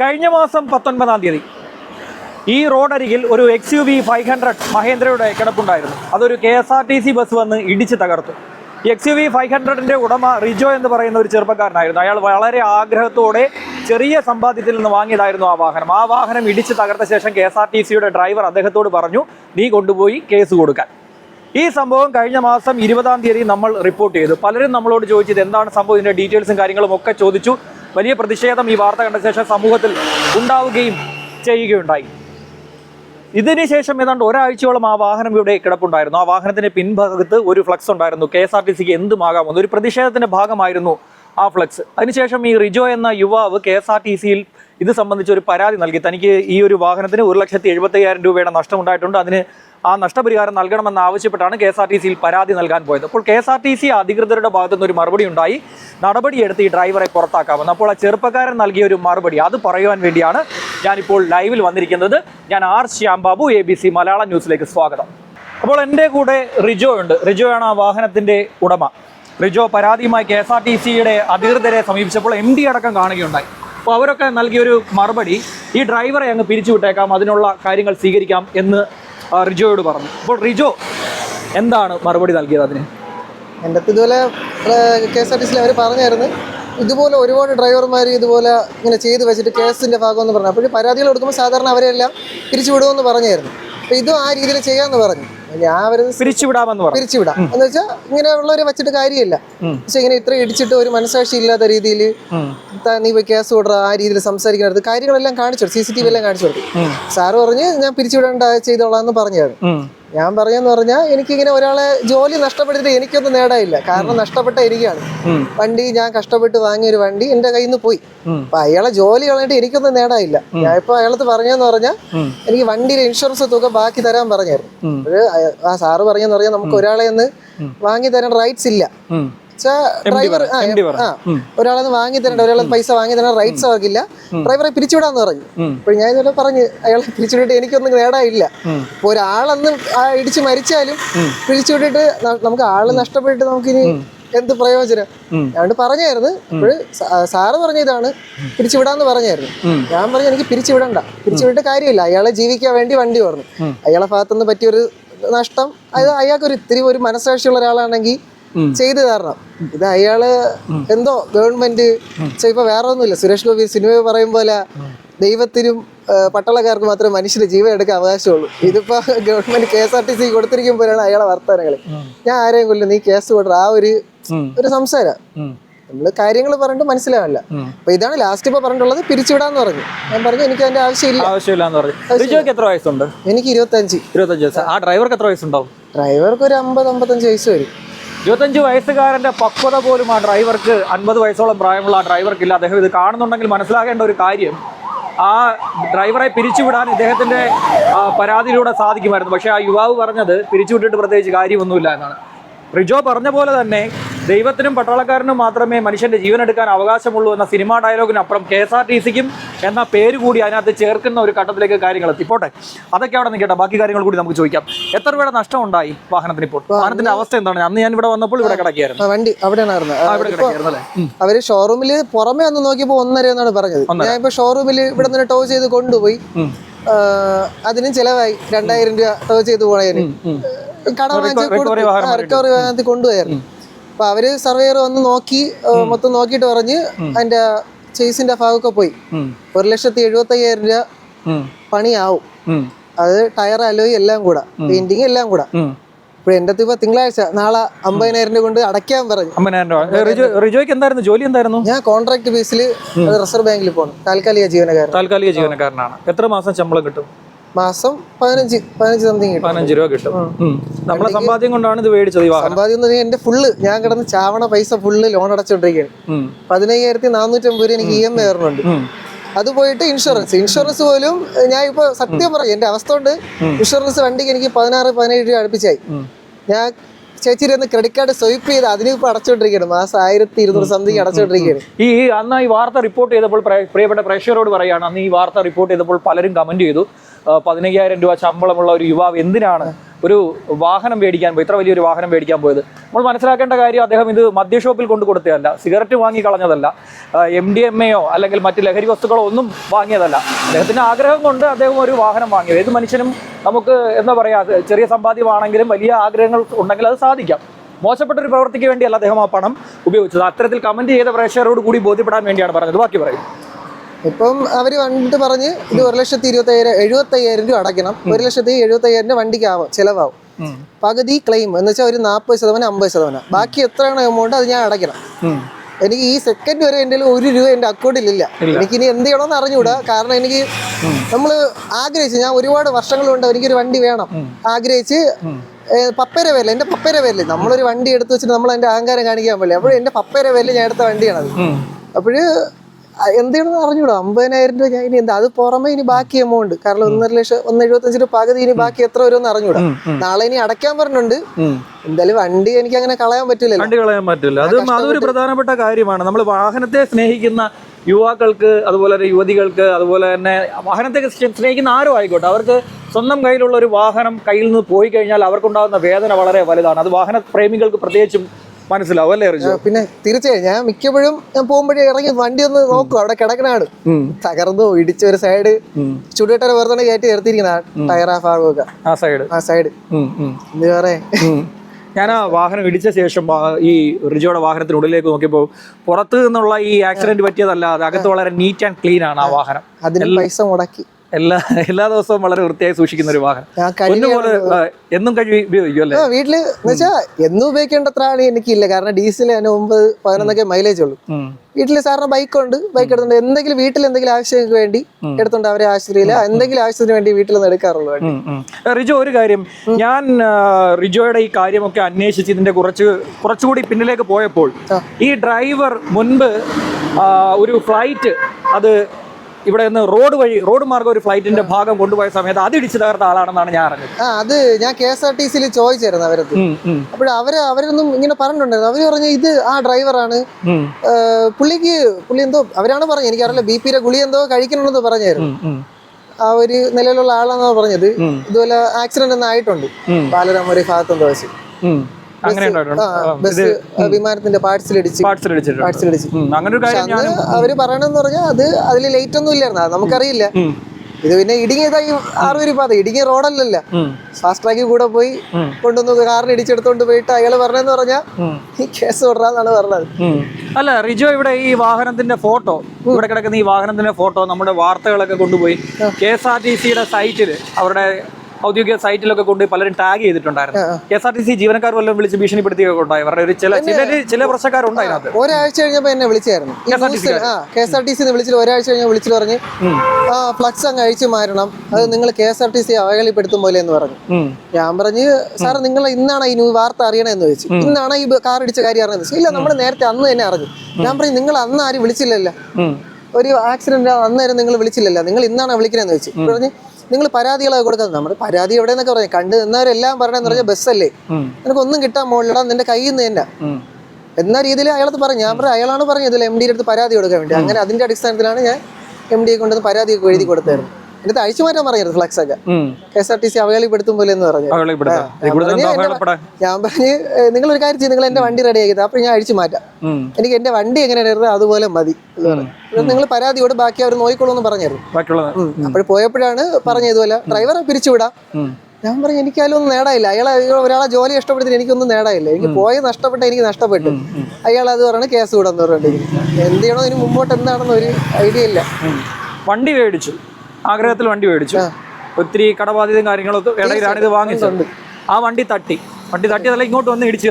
കഴിഞ്ഞ മാസം പത്തൊൻപതാം തീയതി ഈ റോഡരികിൽ ഒരു X U V five hundred മഹേന്ദ്രയുടെ കിടപ്പുണ്ടായിരുന്നു. അതൊരു K S R T C bus വന്ന് ഇടിച്ച് തകർത്തു. എക്സ് യു വി ഫൈവ് ഹൺഡ്രഡിന്റെ ഉടമ റിജോ എന്ന് പറയുന്ന ഒരു ചെറുപ്പക്കാരനായിരുന്നു. അയാൾ വളരെ ആഗ്രഹത്തോടെ ചെറിയ സമ്പാദ്യത്തിൽ നിന്ന് വാങ്ങിയതായിരുന്നു ആ വാഹനം. ആ വാഹനം ഇടിച്ച് തകർത്ത ശേഷം കെ എസ് ആർ ടി സിയുടെ ഡ്രൈവർ അദ്ദേഹത്തോട് പറഞ്ഞു നീ കൊണ്ടുപോയി കേസ് കൊടുക്കാൻ. ഈ സംഭവം കഴിഞ്ഞ മാസം ഇരുപതാം തീയതി നമ്മൾ റിപ്പോർട്ട് ചെയ്തു. പലരും നമ്മളോട് ചോദിച്ചത് എന്താണ് സംഭവം? ഇതിന്റെ ഡീറ്റെയിൽസും കാര്യങ്ങളും ഒക്കെ ചോദിച്ചു. വലിയ പ്രതിഷേധം ഈ വാർത്ത കണ്ട ശേഷം സമൂഹത്തിൽ ഉണ്ടാവുകയും ചെയ്യുകയുണ്ടായി. ഇതിനുശേഷം ഏതാണ്ട് ഒരാഴ്ചയോളം ആ വാഹനം ഇവിടെ കിടപ്പുണ്ടായിരുന്നു. ആ വാഹനത്തിന്റെ പിൻഭാഗത്ത് ഒരു ഫ്ലക്സ് ഉണ്ടായിരുന്നു. കെ എസ് ആർ ടി സിക്ക് എന്തുമാകാമെന്ന് ഒരു പ്രതിഷേധത്തിന്റെ ഭാഗമായിരുന്നു ആ ഫ്ലക്സ്. അതിനുശേഷം ഈ റിജോ എന്ന യുവാവ് കെ എസ് ആർ ടി സിയിൽ ഇത് സംബന്ധിച്ച് ഒരു പരാതി നൽകി. തനിക്ക് ഈ ഒരു വാഹനത്തിന് ഒരു ലക്ഷത്തി എഴുപത്തി അയ്യായിരം രൂപയുടെ നഷ്ടമുണ്ടായിട്ടുണ്ട്. അതിന് ആ നഷ്ടപരിഹാരം നൽകണമെന്ന് ആവശ്യപ്പെട്ടാണ് കെ എസ് ആർ ടി സിയിൽ പരാതി നൽകാൻ പോയത്. അപ്പോൾ K S R T C അധികൃതരുടെ ഭാഗത്തു നിന്ന് ഒരു മറുപടി ഉണ്ടായി. നടപടിയെടുത്ത് ഈ ഡ്രൈവറെ പുറത്താക്കാമെന്ന്. അപ്പോൾ ആ ചെറുപ്പക്കാരൻ നൽകിയ ഒരു മറുപടി. അത് പറയുവാൻ വേണ്ടിയാണ് ഞാനിപ്പോൾ ലൈവിൽ വന്നിരിക്കുന്നത്. ഞാൻ R Shyambabu A B C Malayalam ന്യൂസിലേക്ക് സ്വാഗതം. അപ്പോൾ എന്റെ കൂടെ റിജോ ഉണ്ട്. റിജോയാണ് ആ വാഹനത്തിന്റെ ഉടമ. റിജോ പരാതിയുമായി കെ എസ് ആർ ടി സിയുടെ അധികൃതരെ സമീപിച്ചപ്പോൾ എം ഡി അടക്കം കാണുകയുണ്ടായി. അപ്പോൾ അവരൊക്കെ നൽകിയൊരു മറുപടി ഈ ഡ്രൈവറെ അങ്ങ് പിരിച്ചുവിട്ടേക്കാം അതിനുള്ള കാര്യങ്ങൾ സ്വീകരിക്കാം എന്ന് റിജോയോട് പറഞ്ഞു. അപ്പോൾ റിജോ എന്താണ് മറുപടി നൽകിയത് അതിന്? എന്റെ ഇതുപോലെ കെ എസ് ആർ ടി സിയിൽ അവർ പറഞ്ഞായിരുന്നു ഇതുപോലെ ഒരുപാട് ഡ്രൈവർമാർ ഇതുപോലെ ഇങ്ങനെ ചെയ്ത് വെച്ചിട്ട് കേസിന്റെ ഭാഗമെന്ന് പറഞ്ഞു. അപ്പോൾ പരാതികൾ കൊടുക്കുമ്പോൾ സാധാരണ അവരെല്ലാം തിരിച്ചു വിടുമെന്ന് പറഞ്ഞായിരുന്നു. അപ്പോൾ ഇതും ആ രീതിയിൽ ചെയ്യാമെന്ന് പറഞ്ഞു. ഞാൻ പിരിച്ചുവിടാമെന്ന് പറഞ്ഞു. പിരിച്ചുവിടാം. എന്ന് വെച്ചാൽ ഇങ്ങനെ ഉള്ളവരെ വെച്ചിട്ട് കാര്യമില്ല. പക്ഷെ ഇങ്ങനെ ഇത്ര ഇടിച്ചിട്ട് ഒരു മനസാക്ഷി ഇല്ലാത്ത രീതിയിൽ നീ പോയി കേസ് കൊടുക്കുക ആ രീതിയിൽ സംസാരിക്കുന്നത് കാര്യങ്ങളെല്ലാം കാണിച്ചു സി സി ടി വി എല്ലാം കാണിച്ചു കൊടുത്തു. സാറ് പറഞ്ഞ് ഞാൻ പിരിച്ചുവിടേണ്ട ചെയ്തോളാം എന്ന് പറഞ്ഞായിരുന്നു. ഞാൻ പറഞ്ഞെന്ന് പറഞ്ഞാൽ എനിക്കിങ്ങനെ ഒരാളെ ജോലി നഷ്ടപ്പെടുത്തിട്ട് എനിക്കൊന്നും നേടാനില്ല. കാരണം നഷ്ടപ്പെട്ട ഇരിക്കുകയാണ്. വണ്ടി ഞാൻ കഷ്ടപ്പെട്ട് വാങ്ങിയ ഒരു വണ്ടി എന്റെ കയ്യിൽ നിന്ന് പോയി. അപ്പൊ അയാളെ ജോലി കളഞ്ഞിട്ട് എനിക്കൊന്നും നേടാനില്ല. ഞാൻ ഇപ്പൊ അയാളത്ത് പറഞ്ഞെന്ന് പറഞ്ഞാൽ എനിക്ക് വണ്ടിയിൽ ഇൻഷുറൻസ് തുക ബാക്കി തരാൻ പറഞ്ഞായിരുന്നു. ആ സാറ് പറഞ്ഞെന്ന് പറഞ്ഞാൽ നമുക്ക് ഒരാളെ ഒന്ന് വാങ്ങി തരാൻ റൈറ്റ്സ് ഇല്ല. വെച്ചാ ഡ്രൈവർ ആ MD പറഞ്ഞു. ആ ഒരാളെ വാങ്ങി തരണ്ട ഒരാളത് പൈസ വാങ്ങി തരണ്ട റൈറ്റ്സ് അവർക്കില്ല ഡ്രൈവറെ പിരിച്ചുവിടാന്ന് പറഞ്ഞു. അപ്പോൾ ഞാൻ ഇതുപോലെ പറഞ്ഞു അയാളെ പിരിച്ചുവിട്ടിട്ട് എനിക്കൊന്നും നേടാനില്ല അപ്പോൾ ഒരാളന്ന് ആ ഇടിച്ച് മരിച്ചാലും പിരിച്ചുവിട്ടിട്ട് നമുക്ക് ആൾ നഷ്ടപ്പെട്ടിട്ട് നമുക്കിനി എന്ത് പ്രയോജനം. അതുകൊണ്ട് പറഞ്ഞായിരുന്നു. അപ്പോഴ് സാറ് പറഞ്ഞ ഇതാണ് പിരിച്ചുവിടാന്ന് പറഞ്ഞായിരുന്നു. ഞാൻ പറഞ്ഞു എനിക്ക് പിരിച്ചുവിടണ്ട. പിരിച്ചുവിട്ട് കാര്യമില്ല. അയാളെ ജീവിക്കാൻ വേണ്ടി വണ്ടി പറഞ്ഞു അയാളെ ഭാഗത്തുനിന്ന് പറ്റിയൊരു നഷ്ടം. അത് അയാൾക്കൊരു ഇത്തിരി ഒരു മനസ്സാക്ഷിയുള്ള ഒരാളാണെങ്കിൽ. ചെയ്തു കാരണം ഇത് അയാൾ എന്തോ ഗവൺമെന്റ് ഇപ്പൊ വേറെ ഒന്നുമില്ല സുരേഷ് ഗോപി സിനിമ പറയും പോലെ ദൈവത്തിനും പട്ടാളക്കാർക്ക് മാത്രമേ മനുഷ്യന് ജീവൻ എടുക്കാൻ അവകാശമുള്ളൂ. ഇതിപ്പോ government K S R T C കൊടുത്തിരിക്കുമ്പോഴാണ് അയാളെ വർത്തമാനങ്ങൾ ഞാൻ ആരെയും കൊല്ലും നീ കേസ് കൊടുത്ത ആ ഒരു ഒരു സംസാരം. നമ്മൾ കാര്യങ്ങൾ പറഞ്ഞിട്ട് മനസ്സിലാവില്ല. അപ്പൊ ഇതാണ് ലാസ്റ്റ് ഇപ്പൊ പറഞ്ഞിട്ടുള്ളത് പിരിച്ചുവിടാന്ന് പറഞ്ഞു. ഞാൻ പറഞ്ഞു എനിക്ക് അതിന്റെ ആവശ്യമില്ല. ആവശ്യമില്ലാന്ന് പറഞ്ഞു. റിജോയ്ക്ക് എത്ര വയസ്സുണ്ട്? എനിക്ക് ഇരുപത്തഞ്ച്. ഇരുപത്തഞ്ച് വയസ്സ്. ആ ഡ്രൈവർക്ക് എത്ര വയസ്സുണ്ടാവും? ഡ്രൈവർക്ക് ഒരു അമ്പത് അമ്പത്തഞ്ച് വയസ്സ് വരും. ഇരുപത്തഞ്ച് വയസ്സുകാരന്റെ പക്വത പോലും ആ ഡ്രൈവർക്ക് അൻപത് വയസ്സോളം പ്രായമുള്ള ആ ഡ്രൈവർക്കില്ല. അദ്ദേഹം ഇത് കാണുന്നുണ്ടെങ്കിൽ മനസ്സിലാകേണ്ട ഒരു കാര്യം ആ ഡ്രൈവറെ പിരിച്ചുവിടാൻ ഇദ്ദേഹത്തിന്റെ പരാതിയിലൂടെ സാധിക്കുമായിരുന്നു. പക്ഷേ ആ യുവാവ് പറഞ്ഞത് പിരിച്ചുവിട്ടിട്ട് പ്രത്യേകിച്ച് കാര്യമൊന്നുമില്ല എന്നാണ്. റിജോ പറഞ്ഞ പോലെ തന്നെ ദൈവത്തിനും പട്ടാളക്കാരനും മാത്രമേ മനുഷ്യന്റെ ജീവൻ എടുക്കാൻ അവകാശമുള്ളൂ എന്ന സിനിമാ ഡയലോഗിനപ്പുറം കെ എസ് ആർ ടി സിക്കും എന്ന പേര് കൂടി അതിനകത്ത് ചേർക്കുന്ന ഒരു ഘട്ടത്തിലേക്ക് കാര്യങ്ങൾ എത്തി. പോട്ടെ. അതൊക്കെ അവിടെ നിൽക്കട്ടെ. ബാക്കി കാര്യങ്ങൾ കൂടി നമുക്ക് ചോദിക്കാം. എത്ര രൂപയുടെ നഷ്ടം ഉണ്ടായി വാഹനത്തിന് ഇപ്പോൾ? വാഹനത്തിന്റെ അവസ്ഥ എന്താണ്? അന്ന് ഞാൻ ഇവിടെ വന്നപ്പോൾ ഇവിടെ കിടക്കുകയായിരുന്നു. വണ്ടി അവിടെയാണ് അവർ ഷോറൂമിൽ പുറമെ ഒന്ന് നോക്കിയപ്പോ ഒന്നര എന്നാണ് പറഞ്ഞത്. ഞാൻ ഇപ്പൊ ഷോറൂമിൽ ഇവിടെ നിന്ന് ടോ ചെയ്ത് കൊണ്ടുപോയി. അതിനും ചെലവായി. രണ്ടായിരം രൂപ ടോ ചെയ്ത് പോണതിന് കട റിക്കവറി വാഹനത്തിൽ കൊണ്ടുപോയായിരുന്നു. അപ്പൊ അവർ സർവേയർ വന്ന് നോക്കി മൊത്തം നോക്കിയിട്ട് പറഞ്ഞ് അതിന്റെ ചേസിന്റെ ഭാഗമൊക്കെ പോയി. ഒരു ലക്ഷത്തി എഴുപത്തി അയ്യായിരം രൂപ പണിയാവും. അത് ടയർ അലോയ് എല്ലാം കൂടെ പെയിന്റിങ് എല്ലാം കൂടെ. ഇപ്പൊ എന്റെ ഇപ്പൊ തിങ്കളാഴ്ച നാളെ അമ്പതിനായിരം രൂപ കൊണ്ട് അടയ്ക്കാൻ പറഞ്ഞു. റിജോയ്ക്ക് എന്തായിരുന്നു? ജോലി എന്തായിരുന്നു? ഞാൻ കോൺട്രാക്ട് ബേസിൽ റിസർവ് ബാങ്കിൽ പോകണം താൽക്കാലിക ജീവനക്കാരൻ താൽക്കാലിക ജീവനക്കാരനാണ്. എത്ര മാസം ശമ്പളം കിട്ടും? മാസം പതിനഞ്ച് പതിനഞ്ച് സംതിങ് പതിനഞ്ച് രൂപ കിട്ടും. നമ്മളെ സമ്പാദ്യം കൊണ്ടാണ് ഇത് മേടിച്ചത് സമ്പാദ്യം എന്ന് പറഞ്ഞാൽ എന്റെ ഫുള്ള് ഞാൻ കിടന്ന് ചാവണ പൈസ ഫുള്ള് ലോൺ അടച്ചോണ്ടിരിക്കുകയാണ്. പതിനയ്യായിരത്തി നാനൂറ്റമ്പത് രൂപ എനിക്ക് ഇ എം ഐ വരുന്നുണ്ട് അത് പോയിട്ട് ഇൻഷുറൻസ് ഇൻഷുറൻസ് പോലും ഞാൻ ഇപ്പൊ സത്യം പറയും എന്റെ അവസ്ഥ കൊണ്ട് ഇൻഷുറൻസ് വണ്ടിക്ക് എനിക്ക് പതിനാറ് പതിനേഴ് രൂപ അടുപ്പിച്ചായി. ഞാൻ ചേച്ചി ഒന്ന് ക്രെഡിറ്റ് കാർഡ് സ്വൈപ്പ് ചെയ്ത് അതിന് ഇപ്പൊ അടച്ചോണ്ടിരിക്കുകയാണ് മാസം ആയിരത്തി ഇരുന്നൂറ് സംതിങ് അടച്ചോണ്ടിരിക്കുകയാണ് ഈ അന്ന് ഈ വാർത്ത റിപ്പോർട്ട് ചെയ്തപ്പോൾ പ്രിയപ്പെട്ട പ്രേക്ഷകരോട് പറയുകയാണ് അന്ന് ഈ വാർത്ത റിപ്പോർട്ട് ചെയ്തപ്പോൾ പലരും കമന്റ് ചെയ്തു. പതിനയ്യായിരം രൂപ ശമ്പളമുള്ള ഒരു യുവാവ് എന്തിനാണ് ഒരു വാഹനം മേടിക്കാൻ പോയി ഇത്ര വലിയൊരു വാഹനം മേടിക്കാൻ പോയത്? നമ്മൾ മനസ്സിലാക്കേണ്ട കാര്യം അദ്ദേഹം ഇത് മദ്യഷോപ്പിൽ കൊണ്ടു കൊടുത്തതല്ല സിഗരറ്റ് വാങ്ങി കളഞ്ഞതല്ല എം ഡി എം എയോ അല്ലെങ്കിൽ മറ്റ് ലഹരി വസ്തുക്കളോ ഒന്നും വാങ്ങിയതല്ല. അദ്ദേഹത്തിന്റെ ആഗ്രഹം കൊണ്ട് അദ്ദേഹം ഒരു വാഹനം വാങ്ങിയത്. ഏത് മനുഷ്യനും നമുക്ക് എന്താ പറയുക ചെറിയ സമ്പാദ്യമാണെങ്കിലും വലിയ ആഗ്രഹങ്ങൾ ഉണ്ടെങ്കിൽ അത് സാധിക്കാം. മോശപ്പെട്ട ഒരു പ്രവൃത്തിക്ക് വേണ്ടിയല്ല അദ്ദേഹം ആ പണം ഉപയോഗിച്ചത്. അത്തരത്തിൽ കമന്റ് ചെയ്ത പ്രേക്ഷകരോട് കൂടി ബോധ്യപ്പെടാൻ വേണ്ടിയാണ് പറഞ്ഞത്. ബാക്കി പറയും. ഇപ്പം അവർ വന്നിട്ട് പറഞ്ഞ് ഇത് ഒരു ലക്ഷത്തി ഇരുപത്തയ്യായിരം എഴുപത്തി അയ്യായിരം രൂപ അടയ്ക്കണം. ഒരു ലക്ഷത്തി എഴുപത്തി അയ്യായിരം രൂപ വണ്ടിക്ക് ആവും ചിലവാകും പകുതി ക്ലെയിം എന്ന് വെച്ചാൽ ഒരു നാൽപ്പത് ശതമാനം അമ്പത് ശതമാനം. ബാക്കി എത്രയാണ് എമൗണ്ട് അത് ഞാൻ അടയ്ക്കണം. എനിക്ക് ഈ സെക്കൻഡ് വരെ എന്റെ ഒരു രൂപ എന്റെ അക്കൗണ്ടിൽ ഇല്ല. എനിക്ക് ഇനി എന്ത് ചെയ്യണമെന്ന് അറിഞ്ഞുകൂടാ. കാരണം എനിക്ക് നമ്മൾ ആഗ്രഹിച്ച് ഞാൻ ഒരുപാട് വർഷങ്ങൾ കൊണ്ട് എനിക്കൊരു വണ്ടി വേണം. ആഗ്രഹിച്ച് പപ്പേരെ വേല എന്റെ എന്റെ വേല നമ്മളൊരു വണ്ടി എടുത്ത് വെച്ചിട്ട് നമ്മൾ എന്റെ അഹങ്കാരം കാണിക്കാൻ പറ്റില്ല. അപ്പോഴും എന്റെ പപ്പേരെ പേരിൽ ഞാൻ എടുത്ത വണ്ടിയാണത്. അപ്പോഴ് എന്ത് ചെയ്യണമെന്ന് അറിഞ്ഞൂടാ. അമ്പതിനായിരം രൂപ ഞാൻ ഇനി എന്താ അത് പുറമെ ഇനി ബാക്കി എമൗണ്ട് കാരണം ഒന്നര ലക്ഷം ഒന്ന് എഴുപത്തഞ്ച് രൂപ പകുതി ഇനി ബാക്കി എത്ര വരുമെന്ന് അറിഞ്ഞൂടാ. നാളെ ഇനി അടയ്ക്കാൻ പറഞ്ഞിട്ടുണ്ട്. എന്തായാലും വണ്ടി എനിക്ക് അങ്ങനെ കളയാൻ പറ്റില്ല വണ്ടി കളയാൻ പറ്റില്ല. അത് അതൊരു പ്രധാനപ്പെട്ട കാര്യമാണ്. നമ്മൾ വാഹനത്തെ സ്നേഹിക്കുന്ന യുവാക്കൾക്ക് അതുപോലെ തന്നെ യുവതികൾക്ക് അതുപോലെ തന്നെ വാഹനത്തെ സ്നേഹിക്കുന്ന ആരും ആയിക്കോട്ടെ. അവർക്ക് സ്വന്തം കയ്യിലുള്ള ഒരു വാഹനം കയ്യിൽ നിന്ന് പോയി കഴിഞ്ഞാൽ അവർക്കുണ്ടാകുന്ന വേദന വളരെ വലുതാണ്. അത് വാഹന പ്രേമികൾക്ക് പ്രത്യേകിച്ചും മനസ്സിലാവും അല്ലേ റിജു? പിന്നെ തീർച്ചയായും ഞാൻ മിക്കപ്പോഴും ഞാൻ പോകുമ്പോഴേ ഇറങ്ങി വണ്ടി ഒന്ന് നോക്കും അവിടെ കിടക്കണാണ്. തകർന്നു ഇടിച്ച ഒരു സൈഡ് ചുടുകട്ടര വെറുതെ കയറ്റി നിർത്തിയിരിക്കുന്ന ടയർ ആ ഭാഗമൊക്കെ ആ സൈഡ് ആ സൈഡ് എന്ത് പറയാ ഞാൻ ആ വാഹനം ഇടിച്ച ശേഷം ഈ റിജോയുടെ വാഹനത്തിനുള്ളിലേക്ക് നോക്കിയപ്പോൾ പുറത്തു നിന്നുള്ള ഈ ആക്സിഡന്റ് പറ്റിയതല്ല അത് അകത്ത് വളരെ നീറ്റ് ആൻഡ് ക്ലീൻ ആണ് ആ വാഹനം. അതിന് പൈസ മുടക്കി. എല്ലാ എല്ലാ ദിവസവും വളരെ വൃത്തിയായി സൂക്ഷിക്കുന്ന ഒരു വാഹനം. എന്നും കഴിവ് ഉപയോഗിക്കും അല്ലേ? ആ വീട്ടിൽ വെച്ചാ എന്നും ഉപയോഗിക്കേണ്ടത്ര ആണ് എനിക്കില്ല. കാരണം ഡീസൽ അതിന് മുമ്പ് പതിനൊന്നൊക്കെ മൈലേജ് ഉള്ളൂ. വീട്ടിൽ വീട്ടിൽ സാറിന് ബൈക്ക് ഉണ്ട് ബൈക്ക് എടുത്തുണ്ട് എന്തെങ്കിലും വീട്ടിൽ എന്തെങ്കിലും ആവശ്യങ്ങൾക്ക് വേണ്ടി എടുത്തുണ്ട് അവരെ ആശുപത്രിയില്ല എന്തെങ്കിലും ആവശ്യത്തിന് വേണ്ടി വീട്ടിൽ നിന്ന് എടുക്കാറുള്ളൂ റിജോ ഒരു കാര്യം. ഞാൻ റിജോയുടെ ഈ കാര്യമൊക്കെ അന്വേഷിച്ച് ഇതിന്റെ കുറച്ച് കുറച്ചുകൂടി പിന്നിലേക്ക് പോയപ്പോൾ ഈ ഡ്രൈവർ മുൻപ് ഒരു ഫ്ലൈറ്റ് അത് ഇവിടെ നിന്ന് റോഡ് വഴി റോഡ് മാർഗം ഒരു ഫ്ലൈറ്റിന്റെ ഭാഗം കൊണ്ടുപോയ സമയത്ത് അത് ഇടിച്ചു തകർത്ത ആളാണെന്നാണ് ഞാൻ അറിഞ്ഞത്. ആ അത് ഞാൻ കെ എസ് ആർ ടി സിയിൽ ചോദിച്ചായിരുന്നു അവരത്. അപ്പോൾ അവർ അവരൊന്നും ഇങ്ങനെ പറഞ്ഞിട്ടുണ്ടായിരുന്നു. അവർ പറഞ്ഞു ഇത് ആ ഡ്രൈവറാണ്. പുള്ളിക്ക് പുള്ളി എന്തോ അവരാണ് പറഞ്ഞത്. എനിക്കറിയില്ല ബി പിയുടെ ഗുളി എന്തോ കഴിക്കണമെന്ന് പറഞ്ഞായിരുന്നു. ആ ഒരു നിലയിലുള്ള ആളാണെന്നാണ് പറഞ്ഞത്. ഇതുപോലെ ആക്സിഡന്റ് ഒന്നും ആയിട്ടുണ്ട്. ഉം. പാലരാമൊരു ഭാഗത്തെന്തോ വെച്ച്. അങ്ങനെ ബസ് വിമാനത്തിന്റെ പാർട്സിലിടിച്ച് പാർട്സിലിടിച്ച് അങ്ങനെ ഒരു കാര്യം അവർ പറയണെന്ന് പറഞ്ഞാൽ അത് അതിൽ ലേറ്റ് ഒന്നും ഇല്ലായിരുന്നു. നമുക്കറിയില്ല. ഇത് പിന്നെ ഇടുങ്ങിയതായി ആറുപേര് പാത ഇടുങ്ങിയ റോഡല്ലല്ല. ഫാസ്റ്റ് ട്രാക്കിൽ കൂടെ പോയി. കൊണ്ടുവന്ന് കാറിന് ഇടിച്ചെടുത്തോണ്ട് പോയിട്ട് അയാൾ പറഞ്ഞെന്ന് പറഞ്ഞാൽ. ഈ കേസ് വിടറാന്നാണ് പറഞ്ഞത്. അല്ല റിജോ ഇവിടെ ഈ വാഹനത്തിന്റെ ഫോട്ടോ ഇവിടെ കിടക്കുന്ന ഈ വാഹനത്തിന്റെ ഫോട്ടോ നമ്മുടെ വാർത്തകളൊക്കെ കൊണ്ടുപോയി കെ എസ് ആർ ടി സിയുടെ സൈറ്റിൽ അവരുടെ ഔദ്യോഗിക സൈറ്റിലൊക്കെ കൊണ്ട് പലരും ടാഗ് ചെയ്തിട്ടുണ്ടായിരുന്നു. K S R T C ജീവനക്കാർ വല്ലതും വിളിച്ച് ഭീഷണിപ്പെടുത്തിയൊക്കെ ഉണ്ടായി അവരുടെ ഒരു ചില ചില ചില പ്രശ്നക്കാരുണ്ടായിരുന്നു അതിനകത്ത്. ഒരാഴ്ച കഴിഞ്ഞപ്പോ എന്നെ വിളിച്ചായിരുന്നു. K S R T C വിളിച്ചു ഒരാഴ്ച കഴിഞ്ഞ് വിളിച്ചു പറഞ്ഞ് ആ ഫ്ലക്സ് അങ്ങ് അഴിച്ചു മാറണം അത് നിങ്ങൾ K S R T C അവഹേളിപ്പെടുത്തും പോലെ എന്ന് പറഞ്ഞു. ഞാൻ പറഞ്ഞ് സാർ നിങ്ങൾ ഇന്നാണ് ഈ വാർത്ത അറിയണമെന്ന് ചോദിച്ചു. ഇന്നാണ് ഈ കാർ ഇടിച്ച കാര്യം അറിയുന്നത് ഇല്ല നമ്മൾ നേരത്തെ അന്ന് തന്നെ അറിഞ്ഞു. ഞാൻ പറഞ്ഞു നിങ്ങൾ അന്ന് ആരും വിളിച്ചില്ലല്ലോ. ഒരു ആക്സിഡന്റ് അന്നേരം നിങ്ങൾ വിളിച്ചില്ലല്ലോ. നിങ്ങൾ ഇന്നാണ് വിളിക്കണമെന്ന് ചോദിച്ചു. പറഞ്ഞ് നിങ്ങൾ പരാതികളൊക്കെ കൊടുക്കുന്നത് നമ്മൾ പരാതി എവിടെ എന്നൊക്കെ പറഞ്ഞു കണ്ട് നിന്നവരെല്ലാം പറയണെന്ന് പറഞ്ഞാൽ ബസ്സല്ലേ? നിനക്ക് ഒന്നും കിട്ടാൻ മോളിലടാ നിന്റെ കയ്യിൽ നിന്ന് തന്നെ എന്ന രീതിയിൽ അയാളത്ത് പറഞ്ഞു. ഞാൻ പറഞ്ഞു അയാളാണ് പറഞ്ഞത് എം ഡിയുടെ അടുത്ത് പരാതി കൊടുക്കാൻ വേണ്ടി. അങ്ങനെ അതിന്റെ അടിസ്ഥാനത്തിലാണ് ഞാൻ എം ഡിയെ കൊണ്ടുവന്ന് പരാതിയൊക്കെ എഴുതി കൊടുത്തായിരുന്നു എന്നിട്ട് അഴിച്ചു മാറ്റാൻ പറയരുത് ഫ്ലക്സ് ഒക്കെ. K S R T C അവഹേളിപ്പെടുത്തും പോലെ എന്ന് പറഞ്ഞു? ഞാൻ പറഞ്ഞ് നിങ്ങൾ ഒരു കാര്യം ചെയ്ത് നിങ്ങൾ എന്റെ വണ്ടി റെഡി ആക്കിയത് അപ്പൊ ഞാൻ അഴിച്ചു മാറ്റാം എനിക്ക് എന്റെ വണ്ടി എങ്ങനെയാണ് അതുപോലെ മതി നിങ്ങൾ പരാതിയോട് ബാക്കി അവർ നോക്കിക്കോളൂ എന്ന് പറഞ്ഞായിരുന്നു അപ്പോൾ പോയപ്പോഴാണ് പറഞ്ഞ ഇതുപോലെ ഡ്രൈവറെ പിരിച്ചുവിടാം. ഞാൻ പറഞ്ഞു എനിക്ക് അതിലൊന്നും നേടായില്ല അയാൾ ഒരാളെ ജോലി ഇഷ്ടപ്പെടുത്തിട്ട് എനിക്കൊന്നും നേടായില്ല എനിക്ക് പോയി നഷ്ടപ്പെട്ട എനിക്ക് നഷ്ടപ്പെട്ടു. അയാൾ അത് പറഞ്ഞു കേസ് വിടാന്ന് പറഞ്ഞിട്ടുണ്ടെങ്കിൽ എന്ത് ചെയ്യണോ ഇതിന് മുമ്പോട്ട് എന്താണെന്ന് ഒരു ഐഡിയ ഇല്ല വണ്ടി മേടിച്ചു. ആഗ്രഹത്തിൽ വണ്ടി മേടിച്ചു. ഒത്തിരി കടബാധ്യതയും കാര്യങ്ങളൊക്കെ ഇടയിലാണ് ഇത് വാങ്ങിച്ചത് ആ വണ്ടി തട്ടി. വണ്ടി തട്ടിയതല്ല ഇങ്ങോട്ട് വന്ന് ഇടിച്ചു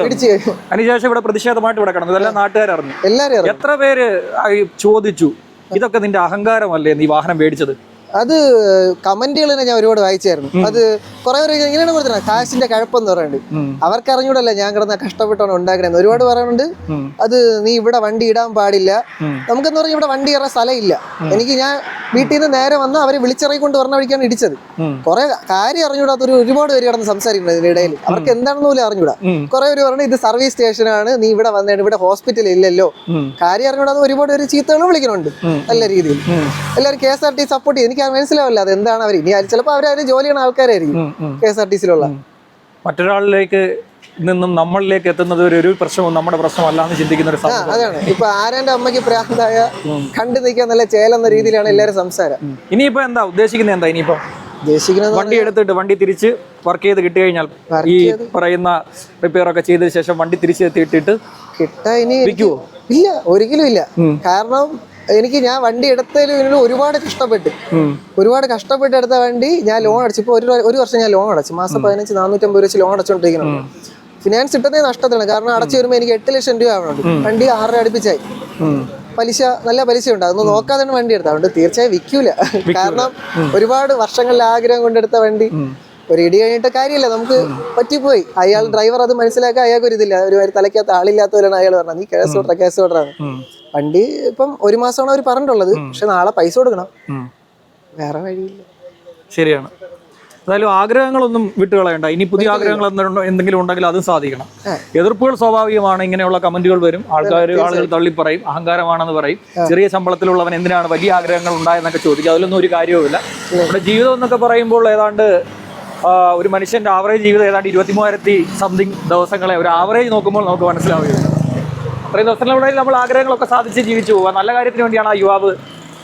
അതിനുശേഷം ഇവിടെ പ്രതിഷേധമായിട്ട് ഇവിടെ കിടന്നു. ഇതെല്ലാം നാട്ടുകാരറിഞ്ഞു. എല്ലാവരും എത്ര പേര് ചോദിച്ചു ഇതൊക്കെ നിന്റെ അഹങ്കാരമല്ലേ നീ വാഹനം മേടിച്ചത്? അത് കമന്റുകൾ തന്നെ ഞാൻ ഒരുപാട് വായിച്ചായിരുന്നു. അത് കുറെ പേര് ഇങ്ങനെയാണ് കൊടുത്തത് കാശിന്റെ കഴപ്പെന്ന് പറയുന്നുണ്ട്. ഉം. അവർക്ക് അറിഞ്ഞൂടല്ല ഞാൻ കിടന്ന കഷ്ടപ്പെട്ടാണ് ഉണ്ടാക്കണേന്ന്. ഒരുപാട് പറയുന്നുണ്ട്. അത് നീ ഇവിടെ വണ്ടി ഇടാൻ പാടില്ല. നമുക്കെന്ന് പറഞ്ഞാൽ ഇവിടെ വണ്ടി കയറാൻ സ്ഥലമില്ല. എനിക്ക് ഞാൻ വീട്ടിൽ നിന്ന് നേരെ വന്ന് അവരെ വിളിച്ചിറങ്ങിക്കൊണ്ട് പറഞ്ഞ വഴിക്കാണ് ഇടിച്ചത്. കൊറേ കാര്യം അറിഞ്ഞൂടാത്തൊരു ഒരുപാട് പേര് കിടന്ന് സംസാരിക്കുന്നത് ഇതിനിടയിൽ അവർക്ക് എന്താണെന്ന് പോലും അറിഞ്ഞൂടാ. കൊറേ പേര് പറഞ്ഞു ഇത് സർവീസ് സ്റ്റേഷനാണ് നീ ഇവിടെ വന്നേ ഇവിടെ ഹോസ്പിറ്റൽ ഇല്ലല്ലോ. കാര്യം അറിഞ്ഞൂടാതെ ഒരുപാട് പേര് ചീത്തകളും വിളിക്കുന്നുണ്ട് നല്ല രീതിയിൽ. എല്ലാവരും K S R T support ചെയ്യും എനിക്ക് മനസ്സിലാവില്ല അത് എന്താണ് അവർ? ഇനി ചിലപ്പോൾ അവരാരും ജോലി ചെയ്യുന്ന ആൾക്കാരായിരിക്കും. കെ എസ് ആർ ടി സിയിലുള്ള. മറ്റൊരാളിലേക്ക് നിന്നും നമ്മളിലേക്ക് എത്തുന്നത് ഒരു പ്രശ്നവും നമ്മുടെ പ്രശ്നമല്ല എന്ന് ചിന്തിക്കുന്ന ഒരു അതാണ്. ഇപ്പൊ ആരാന്റെ അമ്മയ്ക്ക് പ്രാന്തായ കണ്ടു നിൽക്കാൻ നല്ല ചേലെന്ന രീതിയിലാണ് എല്ലാവരും സംസാരം. ഇനിയിപ്പോ എന്താ? ഉദ്ദേശിക്കുന്നത് എന്താ ഇനിയിപ്പോ? ഉദ്ദേശിക്കുന്നത് വണ്ടി എടുത്തിട്ട് വണ്ടി തിരിച്ച് വർക്ക് ചെയ്ത് കിട്ടി കഴിഞ്ഞാൽ ഈ പറയുന്ന റിപ്പയർ ഒക്കെ ചെയ്തതിനു ശേഷം വണ്ടി തിരിച്ച് എത്തിയിട്ടിട്ട് കിട്ടാ ഇനി ഇല്ല ഒരിക്കലും ഇല്ല. കാരണം എനിക്ക് ഞാൻ വണ്ടി എടുത്തതിൽ ഒരുപാട് കഷ്ടപ്പെട്ട്. ഒരുപാട് കഷ്ടപ്പെട്ട് എടുത്ത വണ്ടി ഞാൻ ലോൺ അടച്ചു. ഇപ്പോൾ ഒരു ഒരു വർഷം ഞാൻ ലോൺ അടച്ചു. മാസം പതിനഞ്ച് നാനൂറ്റമ്പത് രൂപ വെച്ച് ലോൺ അടച്ചുകൊണ്ടിരിക്കുന്നുണ്ട് ഫിനാൻസ് കിട്ടുന്നത് നഷ്ടത്തിലാണ്. കാരണം അടച്ചു വരുമ്പോൾ എനിക്ക് എട്ട് ലക്ഷം രൂപ ആവണുണ്ട്. വണ്ടി ആറര അടുപ്പിച്ചായി. പലിശ നല്ല പലിശ ഉണ്ട് അതൊന്നും നോക്കാതെയാണ് വണ്ടി എടുത്തത് അതുകൊണ്ട് തീർച്ചയായും വിൽക്കൂല. കാരണം ഒരുപാട് വർഷങ്ങളിൽ ആഗ്രഹം കൊണ്ടെടുത്ത വണ്ടി. ഒരു ഇടി കഴിഞ്ഞിട്ട് കാര്യമില്ല നമുക്ക് പറ്റിപ്പോയി. അയാൾ ഡ്രൈവർ അത് മനസ്സിലാക്കാൻ അയാൾക്ക് ഒരു ഇതില്ല. ഒരു തലയ്ക്കകത്ത് ആളില്ലാത്തവരാണ് അയാൾ പറഞ്ഞത്. നീ കേസ് ഓർഡർ കേസ് ഓർഡറാണ് ഉം. വണ്ടി ഇപ്പം ഒരു മാസമാണ് അവർ പറഞ്ഞിട്ടുള്ളത്. പക്ഷെ നാളെ പൈസ കൊടുക്കണം. വേറെ വഴിയില്ല. ശരിയാണ്. എന്തായാലും ആഗ്രഹങ്ങളൊന്നും വിട്ടുകളയണ്ട. ഇനി പുതിയ ആഗ്രഹങ്ങൾ എന്തെങ്കിലും- ഉണ്ടെങ്കിൽ അതും സാധിക്കണം. എതിർപ്പുകൾ സ്വാഭാവികമാണ്. ഇങ്ങനെയുള്ള കമന്റുകൾ വരും. ആൾക്കാർ ആളുകൾ തള്ളി പറയും അഹങ്കാരമാണെന്ന് പറയും. ചെറിയ ശമ്പളത്തിലുള്ളവൻ എന്തിനാണ് വലിയ ആഗ്രഹങ്ങൾ ഉണ്ടായെന്നൊക്കെ ചോദിക്കും. അതിലൊന്നും ഒരു കാര്യവുമില്ല. നമ്മുടെ ജീവിതം എന്നൊക്കെ പറയുമ്പോൾ ഏതാണ്ട് ഒരു മനുഷ്യന്റെ ആവറേജ് ജീവിതം ഏതാണ്ട് ഇരുപത്തി മൂവായിരത്തി സംതിങ് ദിവസങ്ങളെ ഒരു ആവറേജ് നോക്കുമ്പോൾ നമുക്ക് മനസ്സിലാവുകയുള്ളൂ. അത്രയും ദിവസങ്ങളിലൂടെ നമ്മൾ ആഗ്രഹങ്ങളൊക്കെ സാധിച്ച് ജീവിച്ചു പോവുക നല്ല കാര്യത്തിന് വേണ്ടിയാണ് ആ യുവാവ്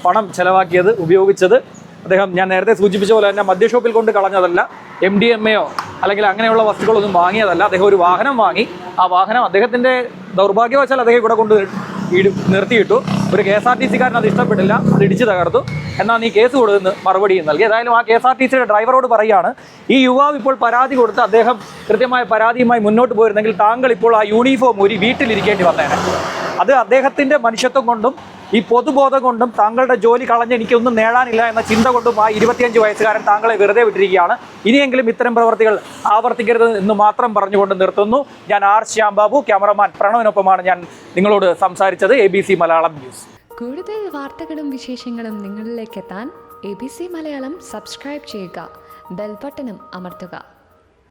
പണം ചെലവാക്കിയത് ഉപയോഗിച്ചത്. അദ്ദേഹം ഞാൻ നേരത്തെ സൂചിപ്പിച്ച പോലെ തന്നെ മദ്യഷോപ്പിൽ കൊണ്ട് കളഞ്ഞതല്ല എം ഡി എം എയോ അല്ലെങ്കിൽ അങ്ങനെയുള്ള വസ്തുക്കളൊന്നും വാങ്ങിയതല്ല. അദ്ദേഹം ഒരു വാഹനം വാങ്ങി. ആ വാഹനം അദ്ദേഹത്തിന്റെ ദൗർഭാഗ്യവശാൽ അദ്ദേഹം ഇവിടെ കൊണ്ട് നിർത്തിയിട്ടു. ഒരു കെ എസ് ആർ ടി സിക്കാരൻ അത് ഇഷ്ടപ്പെട്ടില്ല. അത് ഇടിച്ചു തകർത്തു. എന്നാൽ നീ കേസ് കൊടുക്കുന്ന മറുപടി നൽകി. ഏതായാലും ആ കെ എസ് ആർ ടി സിയുടെ ഡ്രൈവറോട് പറയാണ് ഈ യുവാവ് ഇപ്പോൾ പരാതി കൊടുത്ത് അദ്ദേഹം കൃത്യമായ പരാതിയുമായി മുന്നോട്ട് പോയിരുന്നെങ്കിൽ താങ്കൾ ഇപ്പോൾ ആ യൂണിഫോം ഒരു വീട്ടിലിരിക്കേണ്ടി വന്നേനെ. അത് അദ്ദേഹത്തിന്റെ മനുഷ്യത്വം കൊണ്ടും ഈ പൊതുബോധം കൊണ്ടും താങ്കളുടെ ജോലി കളഞ്ഞ് എനിക്കൊന്നും നേടാനില്ല എന്ന ചിന്ത കൊണ്ടും ആ ഇരുപത്തിയഞ്ച് വയസ്സുകാരൻ താങ്കളെ വെറുതെ വിട്ടിരിക്കുകയാണ്. ഇനിയെങ്കിലും ഇത്തരം പ്രവർത്തികൾ ആവർത്തിക്കരുത് എന്ന് മാത്രം പറഞ്ഞുകൊണ്ട് നിർത്തുന്നു. ഞാൻ ആർ ശ്യാം ബാബു ക്യാമറമാൻ പ്രണവിനൊപ്പമാണ് ഞാൻ നിങ്ങളോട് സംസാരിച്ചത്. A Malayalam news. കൂടുതൽ വാർത്തകളും വിശേഷങ്ങളും നിങ്ങളിലേക്ക് എത്താൻ A B C Malayalam subscribe ചെയ്യുക. ബെൽബട്ടനും അമർത്തുക.